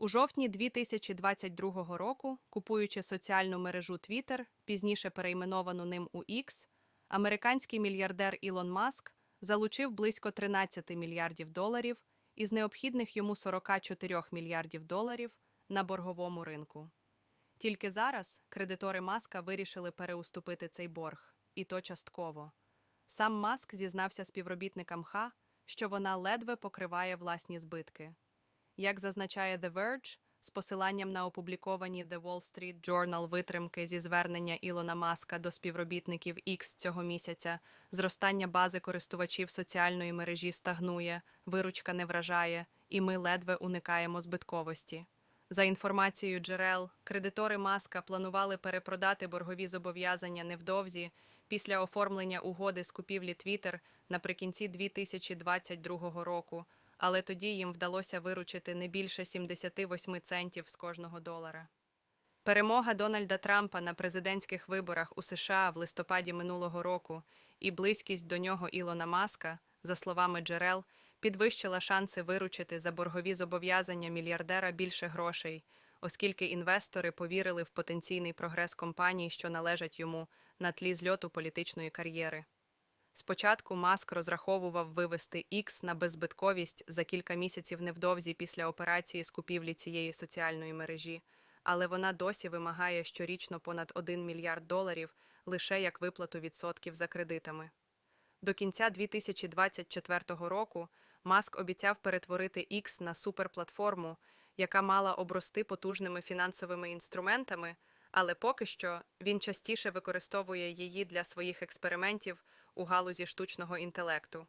У жовтні 2022 року, купуючи соціальну мережу Twitter, пізніше перейменовану ним у X, американський мільярдер Ілон Маск залучив близько 13 мільярдів доларів із необхідних йому 44 мільярдів доларів на борговому ринку. Тільки зараз кредитори Маска вирішили переуступити цей борг, і то частково. Сам Маск зізнався співробітникам ХА, що вона ледве покриває власні збитки. Як зазначає The Verge, з посиланням на опубліковані The Wall Street Journal витримки зі звернення Ілона Маска до співробітників X цього місяця, зростання бази користувачів соціальної мережі стагнує, виручка не вражає, і ми ледве уникаємо збитковості. За інформацією джерел, кредитори Маска планували перепродати боргові зобов'язання невдовзі після оформлення угоди з купівлі Twitter наприкінці 2022 року, але тоді їм вдалося виручити не більше 78 центів з кожного долара. Перемога Дональда Трампа на президентських виборах у США в листопаді минулого року і близькість до нього Ілона Маска, за словами джерел, підвищила шанси виручити за боргові зобов'язання мільярдера більше грошей, оскільки інвестори повірили в потенційний прогрес компаній, що належать йому на тлі зльоту політичної кар'єри. Спочатку Маск розраховував вивести X на беззбитковість за кілька місяців невдовзі після операції з купівлі цієї соціальної мережі, але вона досі вимагає щорічно понад 1 мільярд доларів лише як виплату відсотків за кредитами. До кінця 2024 року Маск обіцяв перетворити X на суперплатформу, яка мала обрости потужними фінансовими інструментами, але поки що він частіше використовує її для своїх експериментів у галузі штучного інтелекту.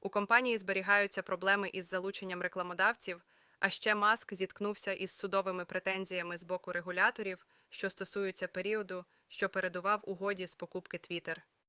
У компанії зберігаються проблеми із залученням рекламодавців, а ще Маск зіткнувся із судовими претензіями з боку регуляторів, що стосуються періоду, що передував угоді з покупки Twitter.